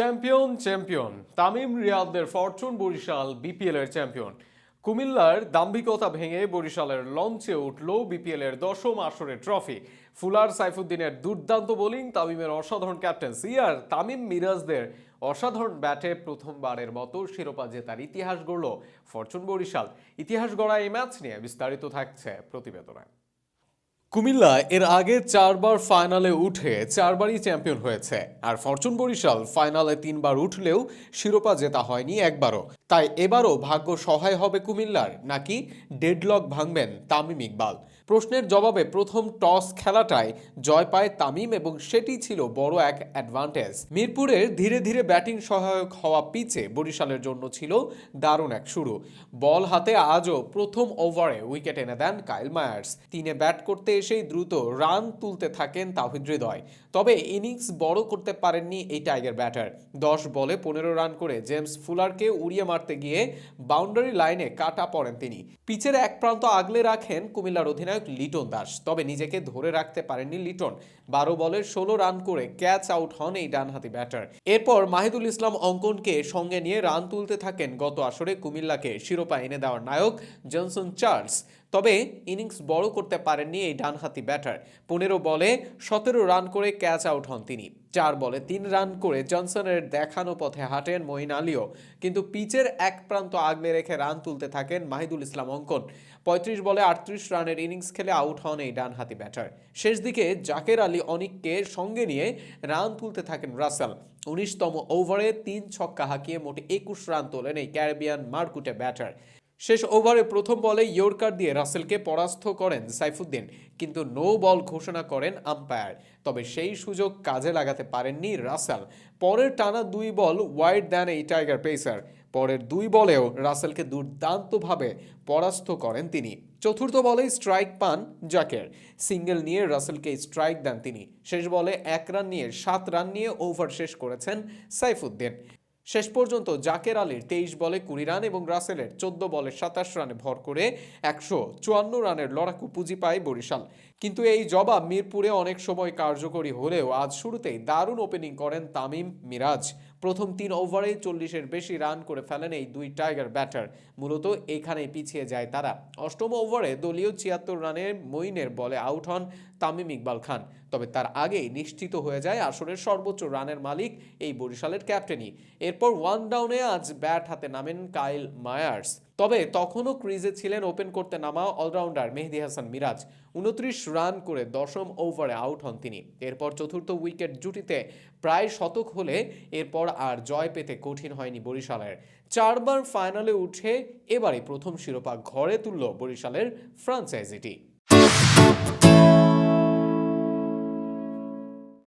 Champion champion Tamim রিয়াদদের Fortune Barishal BPL এর champion কুমিল্লার দাম্ভিকতা ভেঙে বরিশালের লঞ্চে উঠল বিপিএল এর দশম আসরের ট্রফি ফুলার সাইফুদ্দিনের দুর্দান্ত বোলিং তামিমের অসাধারণ ক্যাপ্টেন্সি আর তামিম মিরাজদের অসাধারণ ব্যাটে প্রথমবারের মতো শিরোপা জেতার ইতিহাস গড়ল ফরচুন বরিশাল. ইতিহাস গড়া এই ম্যাচ নিয়ে বিস্তারিত থাকছে প্রতিবেদনায় কুমিল্লা এর আগে চারবার ফাইনালে উঠে চারবারই চ্যাম্পিয়ন হয়েছে। আর ফরচুন বরিশাল ফাইনালে তিনবার উঠলেও শিরোপা জেতা হয়নি একবারও। তাই এবারও ভাগ্য সহায় হবে কুমিল্লার, নাকি ডেডলক ভাঙবেন তামিম ইকবাল? প্রশ্নের জবাবে প্রথম টস খেলাটায় জয় পায় তামিম এবং সেটি ছিল বড় এক অ্যাডভান্টেজ মিরপুরের ধীরে ধীরে ব্যাটিং সহায়ক হওয়া পিচে বরিশালের জন্য ছিল দারুণ এক শুরু। বল হাতে আজও প্রথম ওভারে উইকেট এনে দেন কাইল মায়ার্স। তিনে ব্যাট করতে এসেই দ্রুত রান তুলতে থাকেন তাহিদ হৃদয়। তবে ইনিংস বড় করতে পারেননি এই টাইগার ব্যাটার। দশ বলে পনেরো রান করে জেমস ফুলারকে উড়িয়ে মারতে গিয়ে বাউন্ডারি লাইনে কাটা পড়েন তিনি। পিচের এক প্রান্ত আগলে রাখেন কুমিল্লার অধিনায়ক লিটন দাস। তবে নিজেকে ধরে রাখতে পারেননি লিটন। বারো বলের ষোলো রান করে ক্যাচ আউট হন এই ডানহাতি ব্যাটার। এরপর মাহিদুল ইসলাম অঙ্কনকে সঙ্গে নিয়ে রান তুলতে থাকেন গত আসরে কুমিল্লাকে শিরোপা এনে দেওয়ার নায়ক জনসন চার্লস। তবে ইনিংস বড় করতে পারেননি এই ডানহাতি ব্যাটার। পনেরো বলে সতেরো রান করে ক্যাচ আউট হন তিনি। চার বলে তিন রান করে জনসনের দেখানো পথে হাঁটেন মঈন আলীও। কিন্তু পিচের এক প্রান্ত আগলে রেখে রান তুলতে থাকেন মাহিদুল ইসলাম অঙ্কন। পঁয়ত্রিশ বলে আটত্রিশ রানের ইনিংস খেলে আউট হন এই ডানহাতি ব্যাটার। শেষ দিকে জাকের আলী অনিককে সঙ্গে নিয়ে রান তুলতে থাকেন রাসেল। উনিশতম ওভারে তিন ছক্কা হাঁকিয়ে মোটে একুশ রান তোলেন এই ক্যারিবিয়ান মারকুটে ব্যাটার। শেষ ওভারে প্রথম বলে ইয়র্কার দিয়ে রাসেলকে পরাস্ত করেন সাইফুদ্দিন, কিন্তু নো বল ঘোষণা করেন আম্পায়ার। তবে সেই সুযোগ কাজে লাগাতে পারেননি রাসেল। পরের টানা দুই বল ওয়াইড দেন এই টাইগার পেসার। পরের দুই বলেও রাসেলকে দুর্দান্তভাবে পরাস্ত করেন তিনি। চতুর্থ বলে স্ট্রাইক পান জাকের। সিঙ্গেল নিয়ে রাসেলকে স্ট্রাইক দেন তিনি। শেষ বলে এক রান নিয়ে, সাত রান নিয়ে ওভার শেষ করেছেন সাইফুদ্দিন। শেষ পর্যন্ত জাকের আলীর তেইশ বলে কুড়ি রান এবং রাসেলের চোদ্দ বলে সাতাশ রানে ভর করে একশো চুয়ান্ন রানের লড়াকু পুঁজি পায় বরিশাল। কিন্তু এই জবাব মিরপুরে অনেক সময় কার্যকরী হলেও আজ শুরুতেই দারুণ ওপেনিং করেন তামিম মিরাজ। প্রথম তিন ওভারেই চল্লিশের বেশি রান করে ফেলেন এই দুই টাইগার ব্যাটার। মূলত এখানেই পিছিয়ে যায় তারা। অষ্টম ওভারে দলীয় ছিয়াত্তর রানে মইনের বলে আউট হন তামিম ইকবাল খান। তবে তার আগেই নিশ্চিত হয়ে যায় আসরের সর্বোচ্চ রানের মালিক এই বরিশালের ক্যাপ্টেনই। এরপর ওয়ান ডাউনে আজ ব্যাট হাতে নামেন কাইল মায়ার্স। তবে তখনও ক্রিজে ছিলেন ওপেন করতে নামা অলরাউন্ডার মেহেদি হাসান মিরাজ। উনত্রিশ রান করে দশম ওভারে আউট হন তিনি। এরপর চতুর্থ উইকেট জুটিতে প্রায় শতক হলে এরপর আর জয় পেতে কঠিন হয়নি বরিশালের। চারবার ফাইনালে উঠে এবারে প্রথম শিরোপা ঘরে তুলল বরিশালের ফ্রাঞ্চাইজিটি।